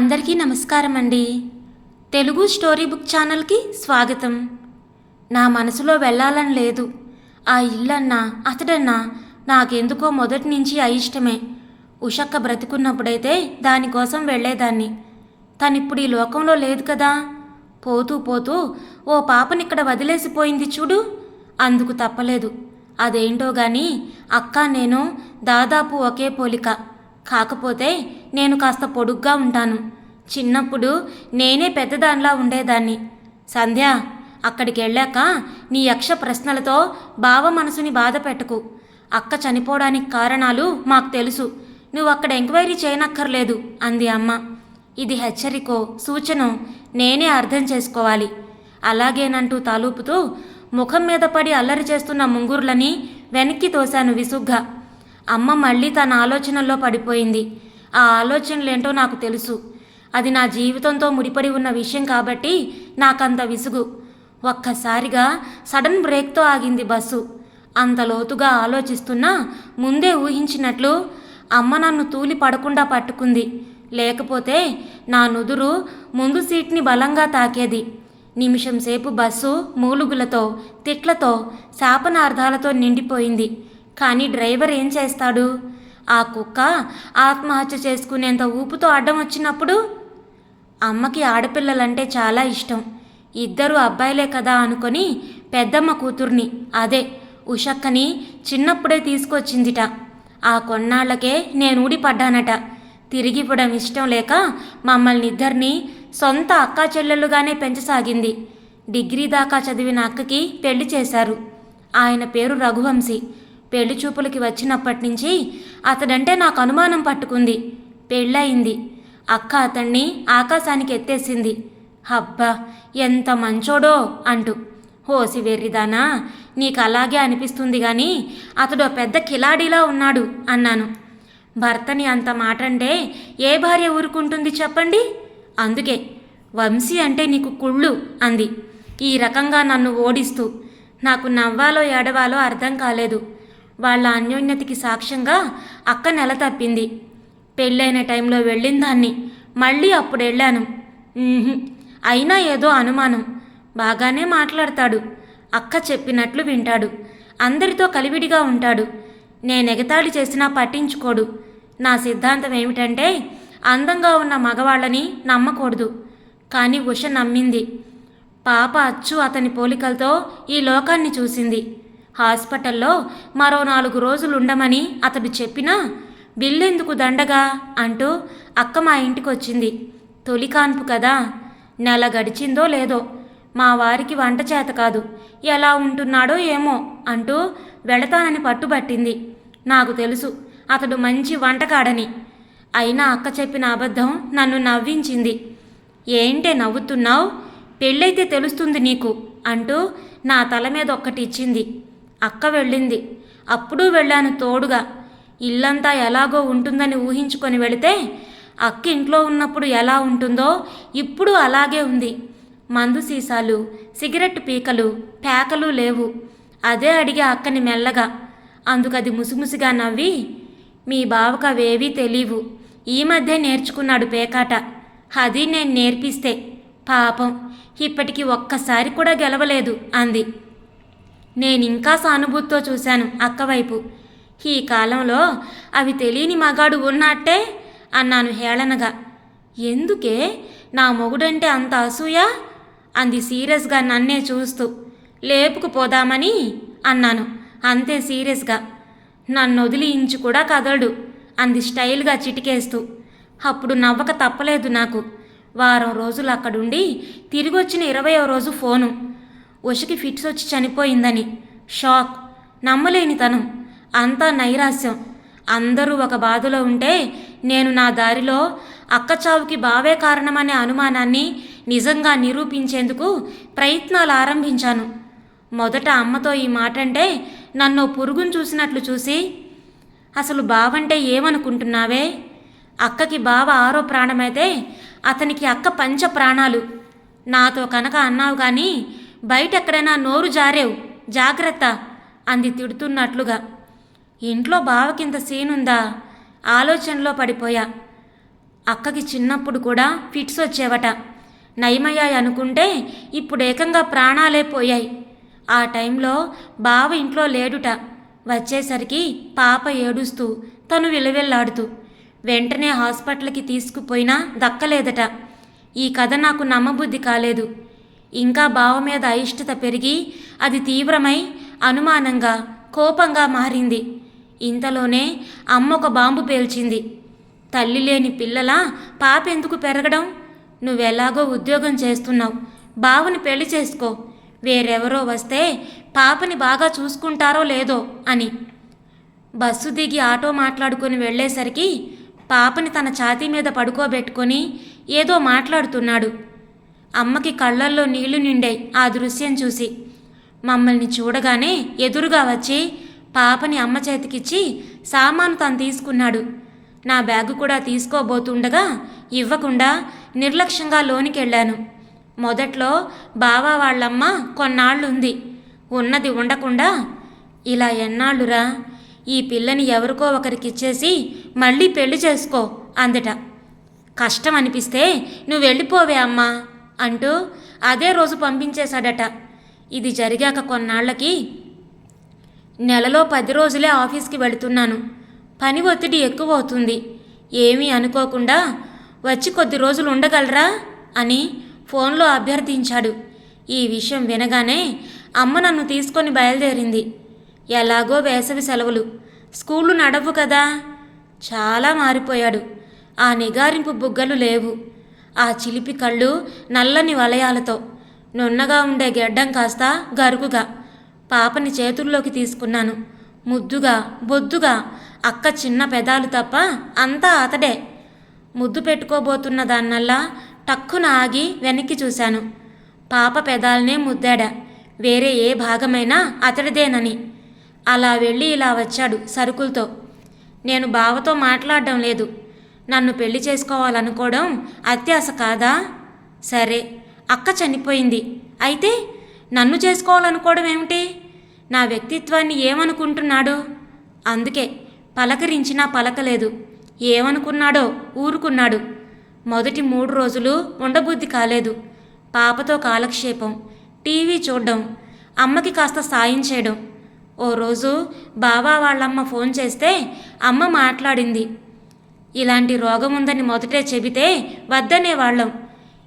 అందరికీ నమస్కారం అండి తెలుగు స్టోరీ బుక్ ఛానల్కి స్వాగతం. నా మనసులో వెళ్ళాలని లేదు. ఆ ఇల్లన్నా అతడన్నా నాకెందుకో మొదటి నుంచి అయిష్టమే. ఉషక్క బ్రతికున్నప్పుడైతే దానికోసం వెళ్ళేదాన్ని. తనిప్పుడు ఈ లోకంలో లేదు కదా. పోతూ పోతూ ఓ పాపనిక్కడ వదిలేసిపోయింది చూడు. అందుకు తప్పలేదు. అదేంటో గాని అక్క నేను దాదాపు ఒకే పోలిక. కాకపోతే నేను కాస్త పొడుగ్గా ఉంటాను. చిన్నప్పుడు నేనే పెద్దదానిలా ఉండేదాన్ని. సంధ్య అక్కడికి వెళ్ళాక నీ యక్ష ప్రశ్నలతో బావ మనసుని బాధ పెట్టకు. అక్క చనిపోవడానికి కారణాలు మాకు తెలుసు. నువ్వు అక్కడ ఎంక్వైరీ చేయనక్కర్లేదు అంది అమ్మ. ఇది హెచ్చరికో సూచనో నేనే అర్థం చేసుకోవాలి. అలాగేనంటూ తలూపుతూ ముఖం మీద పడి అల్లరి చేస్తున్న ముంగురులని వెనక్కి తోశాను విసుగ్గా. అమ్మ మళ్ళీ తన ఆలోచనల్లో పడిపోయింది. ఆ ఆలోచనలేంటో నాకు తెలుసు. అది నా జీవితంతో ముడిపడి ఉన్న విషయం కాబట్టి నాకంత విసుగు. ఒక్కసారిగా సడన్ బ్రేక్తో ఆగింది బస్సు. అంత లోతుగా ఆలోచిస్తున్నా ముందే ఊహించినట్లు అమ్మ నన్ను తూలి పడకుండా పట్టుకుంది. లేకపోతే నా నుదురు ముందు సీట్ని బలంగా తాకేది. నిమిషం సేపు బస్సు మూలుగులతో తిట్లతో శాపనార్థాలతో నిండిపోయింది. కానీ డ్రైవర్ ఏం చేస్తాడు? ఆ కుక్క ఆత్మహత్య చేసుకునేంత ఊపుతో అడ్డం వచ్చినప్పుడు అమ్మకి ఆడపిల్లలంటే చాలా ఇష్టం. ఇద్దరు అబ్బాయిలే కదా అనుకొని పెద్దమ్మ కూతుర్ని అదే ఉషక్కని చిన్నప్పుడే తీసుకొచ్చిందిట. ఆ కొన్నాళ్ళకే నేను ఊడిపడ్డానట. తిరిగివ్వడం ఇష్టం లేక మమ్మల్ని ఇద్దరిని సొంత అక్కా చెల్లెలుగానే పెంచసాగింది. డిగ్రీ దాకా చదివిన అక్కకి పెళ్ళి చేశారు. ఆయన పేరు రఘువంశీ. పెళ్ళి చూపులకి వచ్చినప్పటి నుంచి అతడంటే నాకు అనుమానం పట్టుకుంది. పెళ్ళయింది. అక్క అతన్ని ఆకాశానికి ఎత్తేసింది. అబ్బా ఎంత మంచోడో అంటూ. హోసి వెర్రిదానా నీకు అలాగే అనిపిస్తుంది కానీ అతడు పెద్ద కిలాడిలా ఉన్నాడు అన్నాను. భర్తని అంత మాట అంటే ఏ భార్య ఊరుకుంటుంది చెప్పండి? అందుకే. వంశీ అంటే నీకు కుళ్ళు అంది. ఈ రకంగా నన్ను ఓడిస్తూ. నాకు నవ్వాలో ఏడవాలో అర్థం కాలేదు. వాళ్ళ అన్యోన్యతకి సాక్ష్యంగా అక్క నెల తప్పింది. పెళ్ళైన టైంలో వెళ్ళిన దాన్ని మళ్ళీ అప్పుడు వెళ్ళాను. అయినా ఏదో అనుమానం. బాగానే మాట్లాడతాడు. అక్క చెప్పినట్లు వింటాడు. అందరితో కలివిడిగా ఉంటాడు. నేను ఎగతాళి చేసినా పట్టించుకోడు. నా సిద్ధాంతం ఏమిటంటే అందంగా ఉన్న మగవాళ్ళని నమ్మకూడదు. కానీ ఉష నమ్మింది. పాప అచ్చు అతని పోలికలతో ఈ లోకాన్ని చూసింది. హాస్పిటల్లో మరో నాలుగు రోజులు ఉండమని అతడు చెప్పినా బిల్లెందుకు దండగా? అంటూ అక్క మా ఇంటికి వచ్చింది తొలి కాన్పు కదా నెల గడిచిందో లేదో మా వారికి వంట చేత కాదు. ఎలా ఉంటున్నాడో ఏమో అంటూ వెళతానని పట్టుబట్టింది. నాకు తెలుసు అతడు మంచి వంటకాడని. అయినా అక్క చెప్పిన అబద్ధం నన్ను నవ్వించింది. ఏంటే నవ్వుతున్నావు? పెళ్ళైతే తెలుస్తుంది నీకు అంటూ నా తల మీద ఒక్కటి ఇచ్చింది. అక్క వెళ్ళింది. అప్పుడు వెళ్ళాను తోడుగా. ఇల్లంతా ఎలాగో ఉంటుందని ఊహించుకొని వెళితే అక్క ఇంట్లో ఉన్నప్పుడు ఎలా ఉంటుందో ఇప్పుడు అలాగే ఉంది. మందు సీసాలు సిగరెట్ పీకలు పేకలు లేవు. అదే అడిగే అక్కని మెల్లగా. అందుకది ముసిముసిగా నవ్వి మీ బావకు అవేవీ తెలియవు ఈ మధ్య నేర్చుకున్నాడు పేకాట. అది నేను నేర్పిస్తే. పాపం ఇప్పటికి ఒక్కసారి కూడా గెలవలేదు అంది. నేనింకా సానుభూతితో చూశాను అక్కవైపు. ఈ కాలంలో అవి తెలియని మగాడు ఉన్నట్టే? అన్నాను హేళనగా. ఎందుకే? నా మొగుడంటే అంత అసూయ? అంది సీరియస్గా నన్నే చూస్తూ. లేపుకుపోదామని అన్నాను. అంతే సీరియస్గా. నన్ను వదిలి ఇంచు కూడా కదడు అంది స్టైల్గా చిటికేస్తూ. అప్పుడు నవ్వక తప్పలేదు నాకు. వారం రోజులు అక్కడుండి తిరిగొచ్చిన ఇరవయో రోజు ఫోను. ఉషకి ఫిట్స్ వచ్చి చనిపోయిందని. షాక్. నమ్మలేని తను. అంతా నైరాస్యం అందరూ ఒక బాధలో ఉంటే నేను నా దారిలో అక్క చావుకి బావే కారణమనే అనుమానాన్ని నిజంగా నిరూపించేందుకు ప్రయత్నాలు ఆరంభించాను. మొదట అమ్మతో ఈ మాట అంటే నన్ను పురుగును చూసినట్లు చూసి అసలు బావంటే ఏమనుకుంటున్నావే? అక్కకి బావ ఆరో ప్రాణమైతే అతనికి అక్క పంచ ప్రాణాలు నాతో కనుక అన్నావు కానీ బయట ఎక్కడైనా నోరు జారేవు. జాగ్రత్త అంది తిడుతున్నట్లుగా. ఇంట్లో బావకింత సీనుందా? ఆలోచనలో పడిపోయా. అక్కకి చిన్నప్పుడు కూడా ఫిట్స్ వచ్చేవట. నయమయ్యాయి అనుకుంటే ఇప్పుడు ఏకంగా ప్రాణాలే పోయాయి. ఆ టైంలో బావ ఇంట్లో లేడుట. వచ్చేసరికి పాప ఏడుస్తూ తను విలవెల్లాడుతూ వెంటనే హాస్పిటల్కి తీసుకుపోయినా దక్కలేదట. ఈ కథ నాకు నమ్మబుద్ధి కాలేదు. ఇంకా బావ మీద అయిష్టత పెరిగి అది తీవ్రమై అనుమానంగా కోపంగా మారింది. ఇంతలోనే అమ్మ ఒక బాంబు పేల్చింది. తల్లి లేని పిల్లల పాప ఎందుకు పెరగడం? నువ్వెలాగో ఉద్యోగం చేస్తున్నావు. బావని పెళ్ళి చేసుకో. వేరెవరో వస్తే పాపని బాగా చూసుకుంటారో లేదో అని. బస్సు దిగి ఆటో మాట్లాడుకుని వెళ్ళేసరికి పాపని తన ఛాతీ మీద పడుకోబెట్టుకొని ఏదో మాట్లాడుతున్నాడు. అమ్మకి కళ్ళల్లో నీళ్ళు నిండాయి ఆ దృశ్యం చూసి. మమ్మల్ని చూడగానే ఎదురుగా వచ్చి పాపని అమ్మ చేతికిచ్చి సామాను తను తీసుకున్నాడు. నా బ్యాగు కూడా తీసుకోబోతుండగా ఇవ్వకుండా నిర్లక్ష్యంగా లోనికెళ్ళాను. మొదట్లో బావా వాళ్ళమ్మ కొన్నాళ్ళుంది. ఉన్నది ఉండకుండా ఇలా ఎన్నాళ్ళురా? ఈ పిల్లని ఎవరికో ఒకరికిచ్చేసి మళ్ళీ పెళ్ళి చేసుకో అందట. కష్టం అనిపిస్తే నువ్వు వెళ్ళిపోవే అమ్మా. అంటూ అదే రోజు పంపించేశాడట. ఇది జరిగాక కొన్నాళ్ళకి నెలలో పది రోజులే ఆఫీస్కి వెళుతున్నాను. పని ఒత్తిడి ఎక్కువ అవుతుంది ఏమీ అనుకోకుండా వచ్చి కొద్ది రోజులు ఉండగలరా? అని ఫోన్లో అభ్యర్థించాడు. ఈ విషయం వినగానే అమ్మ నన్ను తీసుకొని బయలుదేరింది. ఎలాగో వేసవి సెలవులు. స్కూళ్ళు నడవు కదా? చాలా మారిపోయాడు. ఆ నిగారింపు బుగ్గలు లేవు. ఆ చిలిపి కళ్ళు నల్లని వలయాలతో నున్నగా ఉండే గెడ్డం కాస్త గరుగుగా పాపని చేతుల్లోకి తీసుకున్నాను. ముద్దుగా బొద్దుగా అక్క చిన్న పెదాలు తప్ప అంతా అతడే. ముద్దు పెట్టుకోబోతున్న దాన్నల్లా టక్కున ఆగి వెనక్కి చూశాను. పాప పెదాలనే ముద్దాడా? వేరే ఏ భాగమైనా అతడిదేనని. అలా వెళ్ళి ఇలా వచ్చాడు సరుకులతో. నేను బావతో మాట్లాడడం లేదు. నన్ను పెళ్ళి చేసుకోవాలనుకోవడం అత్యాశ కాదా? సరే అక్క చనిపోయింది. అయితే నన్ను చేసుకోవాలనుకోవడం ఏమిటి? నా వ్యక్తిత్వాన్ని ఏమనుకుంటున్నాడు? అందుకే పలకరించినా పలకలేదు. ఏమనుకున్నాడో ఊరుకున్నాడు. మొదటి మూడు రోజులు ఉండబుద్ధి కాలేదు. పాపతో కాలక్షేపం టీవీ చూడడం అమ్మకి కాస్త సాయం చేయడం. ఓ రోజు బావా వాళ్ళమ్మ ఫోన్ చేస్తే అమ్మ మాట్లాడింది. ఇలాంటి రోగం ఉందని మొదటే చెబితే వద్దనేవాళ్ళం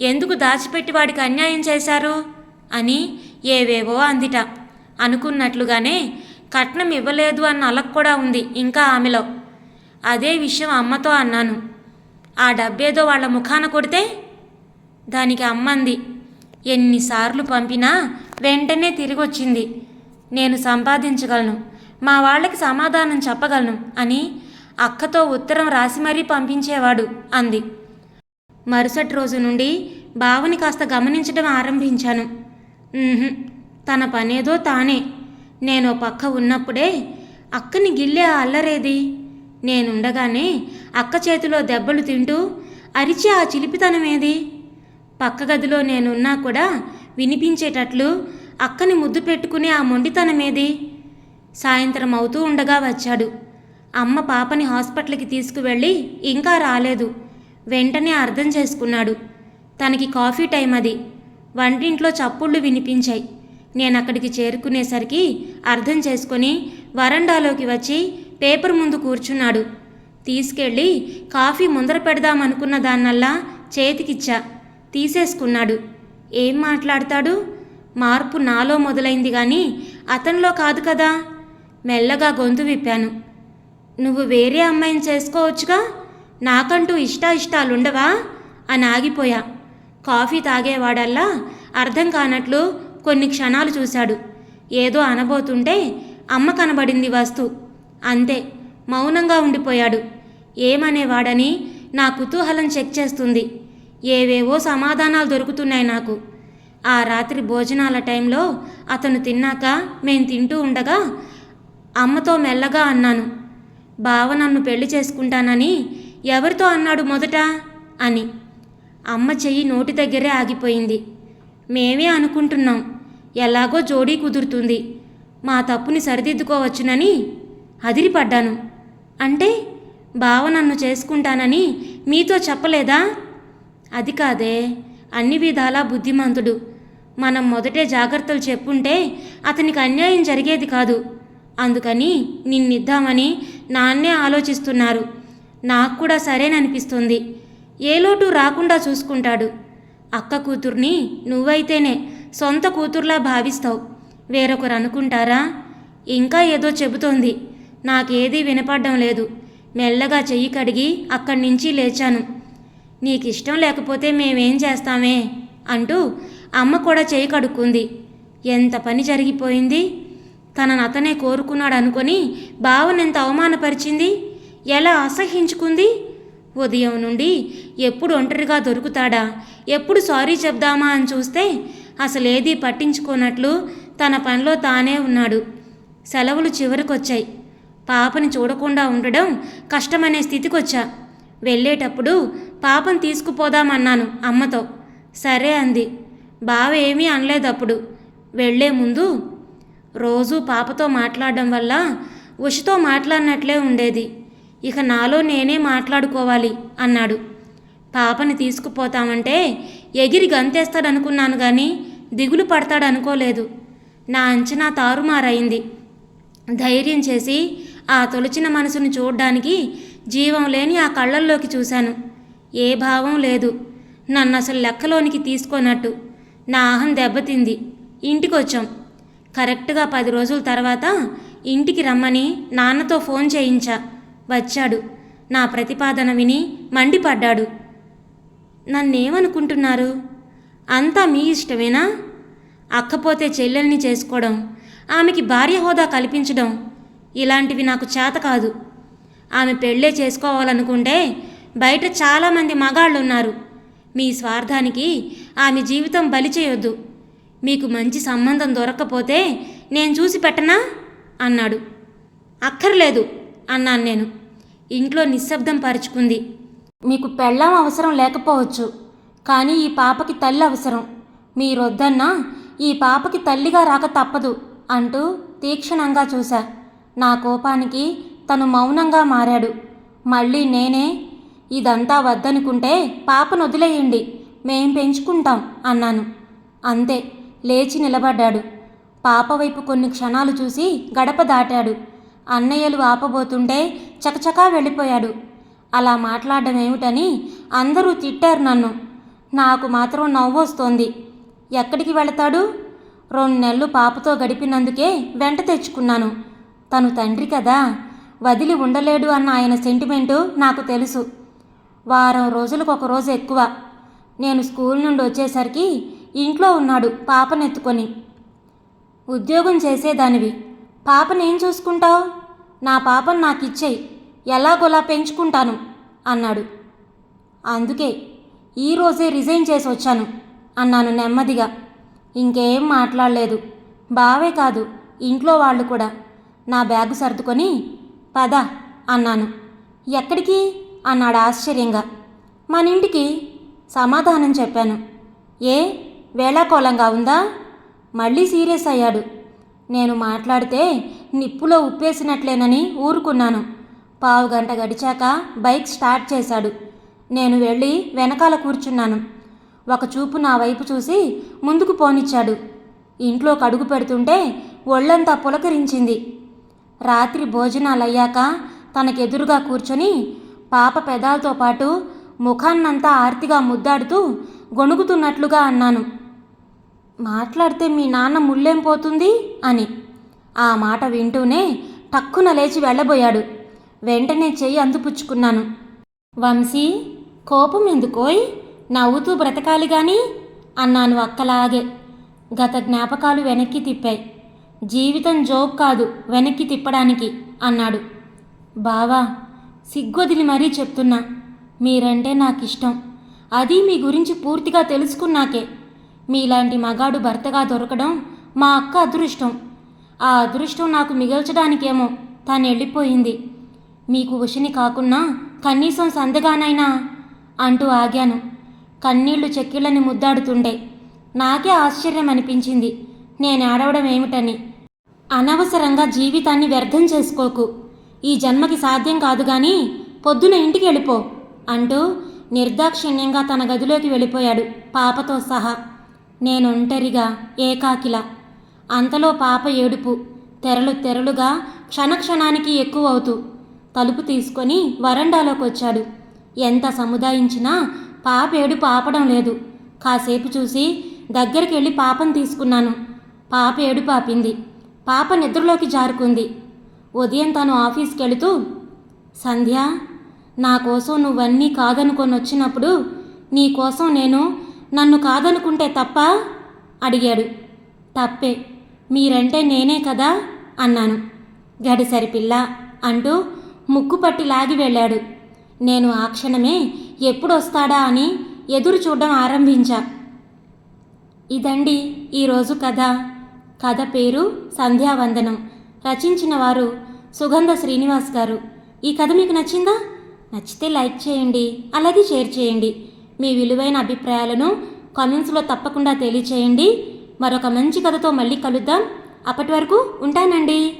ఎందుకు దాచిపెట్టి వాడికి అన్యాయం చేశారు? అని ఏవేవో అందిట. అనుకున్నట్లుగానే కట్నం ఇవ్వలేదు అన్న అలక్ కూడా ఉంది ఇంకా ఆమెలో. అదే విషయం అమ్మతో అన్నాను. ఆ డబ్బేదో వాళ్ళ ముఖాన కొడితే? దానికి అమ్మంది. ఎన్నిసార్లు పంపినా వెంటనే తిరిగి వచ్చింది నేను సంపాదించగలను. మా వాళ్ళకి సమాధానం చెప్పగలను అని అక్కతో ఉత్తరం రాసి మరీ పంపించేవాడు అంది. మరుసటి రోజు నుండి బావని కాస్త గమనించడం ఆరంభించాను. తన పనేదో తానే. నేను పక్క ఉన్నప్పుడే అక్కని గిల్లే ఆ అల్లరేది. నేనుండగానే అక్క చేతిలో దెబ్బలు తింటూ అరిచి ఆ చిలిపితనమేది? పక్క గదిలో నేనున్నా కూడా వినిపించేటట్లు అక్కని ముద్దు పెట్టుకునే ఆ మొండితనమేది? సాయంత్రం అవుతూ ఉండగా వచ్చాడు. అమ్మ పాపని హాస్పిటల్కి తీసుకువెళ్ళి ఇంకా రాలేదు. వెంటనే అర్థం చేసుకున్నాడు. తనకి కాఫీ టైం అది. వంటింట్లో చప్పుళ్ళు వినిపించాయి. నేను అక్కడికి చేరుకునేసరికి అర్థం చేసుకొని వరండాలోకి వచ్చి పేపర్ ముందు కూర్చున్నాడు. తీసుకెళ్ళి కాఫీ ముందర పెడదామనుకున్న దాన్నల్లా చేతికిచ్చా. తీసేసుకున్నాడు. ఏం మాట్లాడతాడు? మార్పు నాలో మొదలైంది కానీ అతనిలో కాదు కదా? మెల్లగా గొంతు విప్పాను. నువ్వు వేరే అమ్మాయిని చేసుకోవచ్చుగా? నాకంటూ ఇష్టాయిష్టాలుండవా? అని ఆగిపోయా. కాఫీ తాగేవాడల్లా అర్థం కానట్లు కొన్ని క్షణాలు చూశాడు. ఏదో అనబోతుంటే అమ్మ కనబడింది వస్తు. అంతే మౌనంగా ఉండిపోయాడు. ఏమనేవాడని నా కుతూహలం చెక్ చేస్తుంది. ఏవేవో సమాధానాలు దొరుకుతున్నాయి నాకు. ఆ రాత్రి భోజనాల టైంలో అతను తిన్నాక మేం తింటూ ఉండగా అమ్మతో మెల్లగా అన్నాను. బావ నన్ను పెళ్ళి చేసుకుంటానని ఎవరితో అన్నాడు మొదట? అని. అమ్మ చెయ్యి నోటి దగ్గరే ఆగిపోయింది. మేమే అనుకుంటున్నాం ఎలాగో జోడీ కుదురుతుంది. మా తప్పుని సరిదిద్దుకోవచ్చునని అదిరిపడ్డాను. అంటే బావ నన్ను చేసుకుంటానని మీతో చెప్పలేదా? అది కాదే అన్ని విధాలా బుద్ధిమంతుడు. మనం మొదటే జాగ్రత్తలు చెప్పుంటే అతనికి అన్యాయం జరిగేది కాదు. అందుకని నిన్నిద్దామని నాన్నే ఆలోచిస్తున్నారు. నాకు కూడా సరేననిపిస్తుంది. ఏ లోటు రాకుండా చూసుకుంటాడు. అక్క కూతుర్ని నువ్వైతేనే సొంత కూతుర్లా భావిస్తావు. వేరొకరు అనుకుంటారా? ఇంకా ఏదో చెబుతోంది. నాకేదీ వినపడడం లేదు. మెల్లగా చెయ్యి కడిగి అక్కడి నుంచి లేచాను. నీకిష్టం లేకపోతే మేమేం చేస్తామే? అంటూ అమ్మ కూడా చెయ్యి కడుక్కుంది. ఎంత పని జరిగిపోయింది? తనను అతనే కోరుకున్నాడు అనుకొని భావనెంత అవమానపరిచింది? ఎలా అసహించుకుంది? ఉదయం నుండి ఎప్పుడు ఒంటరిగా దొరుకుతాడా? ఎప్పుడు సారీ చెప్దామా అని చూస్తే అసలేదీ పట్టించుకోనట్లు తన పనిలో తానే ఉన్నాడు. సెలవులు చివరికొచ్చాయి. పాపని చూడకుండా ఉండడం కష్టమనే స్థితికొచ్చా? వెళ్ళేటప్పుడు పాపను తీసుకుపోదామన్నాను అమ్మతో. సరే అంది. బావ ఏమీ అనలేదు అప్పుడు వెళ్ళే ముందు రోజూ పాపతో మాట్లాడడం వల్ల ఉషతో మాట్లాడినట్లే ఉండేది. ఇక నాలో నేనే మాట్లాడుకోవాలి అన్నాడు. పాపని తీసుకుపోతామంటే ఎగిరి గంతేస్తాడనుకున్నాను కానీ దిగులు పడతాడనుకోలేదు. నా అంచనా తారుమారైంది. ధైర్యం చేసి ఆ తొలిచిన మనసుని చూడ్డానికి జీవం లేని ఆ కళ్ళల్లోకి చూశాను. ఏ భావం లేదు. నన్ను అసలు లెక్కలోనికి తీసుకోనట్టు. నా అహం దెబ్బతింది. ఇంటికొచ్చాం. కరెక్ట్గా పది రోజుల తర్వాత ఇంటికి రమ్మని నాన్నతో ఫోన్ చేయించా. వచ్చాడు. నా ప్రతిపాదన విని మండిపడ్డాడు. నన్నేమనుకుంటున్నారు? అంతా మీ ఇష్టమేనా? అక్కపోతే చెల్లెల్ని చేసుకోవడం ఆమెకి భార్య హోదా కల్పించడం ఇలాంటివి నాకు చేత కాదు. ఆమె పెళ్ళే చేసుకోవాలనుకుంటే బయట చాలామంది మగాళ్ళు ఉన్నారు మీ స్వార్థానికి ఆమె జీవితం బలి చేయొద్దు. మీకు మంచి సంబంధం దొరక్కపోతే నేను చూసి పెట్టనా? అన్నాడు. అక్కర్లేదు అన్నాను నేను. ఇంట్లో నిశ్శబ్దం పరుచుకుంది. మీకు పెళ్ళాం అవసరం లేకపోవచ్చు కానీ ఈ పాపకి తల్లి అవసరం. మీరొద్దన్నా ఈ పాపకి తల్లిగా రాక తప్పదు అంటూ తీక్షణంగా చూశా. నా కోపానికి తను మౌనంగా మారాడు. మళ్ళీ నేనే ఇదంతా వద్దనుకుంటే పాపను వదిలేయండి మేం పెంచుకుంటాం అన్నాను. అంతే. లేచి నిలబడ్డాడు. పాప వైపు కొన్ని క్షణాలు చూసి గడప దాటాడు. అన్నయ్యలు ఆపబోతుంటే చకచకా వెళ్ళిపోయాడు. అలా మాట్లాడడం ఏమిటని అందరూ తిట్టారు నన్ను. నాకు మాత్రం నవ్వొస్తోంది. ఎక్కడికి వెళతాడు? రెండు నెలలు పాపతో గడిపినందుకే వెంట తెచ్చుకున్నాను. తను తండ్రి కదా. వదిలి ఉండలేడు అన్న ఆయన సెంటిమెంటు నాకు తెలుసు. వారం రోజులకు ఒక రోజు ఎక్కువ. నేను స్కూల్ నుండి వచ్చేసరికి ఇంట్లో ఉన్నాడు పాపనెత్తుకొని. ఉద్యోగం చేసేదానివి. పాపనేం చూసుకుంటావు? నా పాపను నాకు ఇచ్చేయి ఎలాగోలా పెంచుకుంటాను అన్నాడు. అందుకే ఈరోజే రిజైన్ చేసి వచ్చాను అన్నాను నెమ్మదిగా. ఇంకేం మాట్లాడలేదు. బావే కాదు ఇంట్లో వాళ్ళు కూడా. నా బ్యాగు సర్దుకొని పద అన్నాను. ఎక్కడికి? అన్నాడు ఆశ్చర్యంగా. మన ఇంటికి సమాధానం చెప్పాను. ఏ? వేళాకోళంగా ఉందా? మళ్ళీ సీరియస్ అయ్యాడు. నేను మాట్లాడితే నిప్పులో ఉప్పేసినట్లేనని ఊరుకున్నాను. పావు గంట గడిచాక బైక్ స్టార్ట్ చేశాడు. నేను వెళ్ళి వెనకాల కూర్చున్నాను. ఒక చూపు నా వైపు చూసి ముందుకు పోనిచ్చాడు. ఇంట్లో కడుగు పెడుతుంటే ఒళ్ళంతా పులకరించింది. రాత్రి భోజనాలయ్యాక తనకెదురుగా కూర్చొని పాప పెదాలతో పాటు ముఖాన్నంతా ఆర్తిగా ముద్దాడుతూ గొణుగుతున్నట్లుగా అన్నాను. మాట్లాడితే మీ నాన్న ముళ్ళేం పోతుంది అని. ఆ మాట వింటూనే టక్కున లేచి వెళ్ళబోయాడు. వెంటనే చెయ్యి అందుపుచ్చుకున్నాను వంశీ కోపం ఎందుకోయ్? నవ్వుతూ బ్రతకాలి గాని? అన్నాను అక్కలాగే. గత జ్ఞాపకాలు వెనక్కి తిప్పాయి. జీవితం జోక్ కాదు వెనక్కి తిప్పడానికి అన్నాడు. బావా సిగ్గొదిలి మరీ చెప్తున్నా. మీరంటే నాకు ఇష్టం అది మీ గురించి పూర్తిగా తెలుసుకున్నాకే మీలాంటి మగాడు భర్తగా దొరకడం మా అక్క అదృష్టం. ఆ అదృష్టం నాకు మిగల్చడానికేమో తాను వెళ్ళిపోయింది మీకు ఉషిని కాకున్నా కనీసం సందగానైనా అంటూ ఆగాను. కన్నీళ్ళు చెక్కిళ్ళని ముద్దాడుతుండే నాకే ఆశ్చర్యం అనిపించింది. నేను ఆడవడం ఏమిటని. అనవసరంగా జీవితాన్ని వ్యర్థం చేసుకోకు. ఈ జన్మకి సాధ్యం కాదు గాని పొద్దున ఇంటికి వెళ్ళిపో అంటూ నిర్దాక్షిణ్యంగా తన గదిలోకి వెళ్ళిపోయాడు పాపతో సహా. నేను ఒంటరిగా ఏకాకిలా. అంతలో పాప ఏడుపు. తెరలు తెరలుగా క్షణక్షణానికి ఎక్కువ అవుతూ తలుపు తీసుకొని వరండాలోకి వచ్చాడు ఎంత సముదాయించినా పాప ఏడుపు ఆపడం లేదు. కాసేపు చూసి దగ్గరికి వెళ్ళి పాపను తీసుకున్నాను. పాప ఏడుపు ఆపింది. పాప నిద్రలోకి జారుకుంది. ఉదయం తను ఆఫీస్కి వెళుతూ సంధ్య నా కోసం నువ్వన్నీ కాదనుకొని వచ్చినప్పుడు నీ కోసం నేను నన్ను కాదనుకుంటే తప్ప? అడిగాడు. తప్పే. మీరంటే నేనే కదా? అన్నాను. గడిసరి పిల్ల అంటూ ముక్కు పట్టి లాగి వెళ్ళాడు. నేను ఆ క్షణమే ఎప్పుడొస్తాడా అని ఎదురు చూడడం ఆరంభించా. ఇదండి ఈరోజు కథ. కథ పేరు సంధ్యావందనం. రచించిన వారు సుగంధ శ్రీనివాస్ గారు. ఈ కథ మీకు నచ్చిందా? నచ్చితే లైక్ చేయండి అలాగే షేర్ చేయండి. మీ విలువైన అభిప్రాయాలను కామెంట్స్లో తప్పకుండా తెలియచేయండి. మరొక మంచి కథతో మళ్ళీ కలుద్దాం. అప్పటి వరకు ఉంటానండి.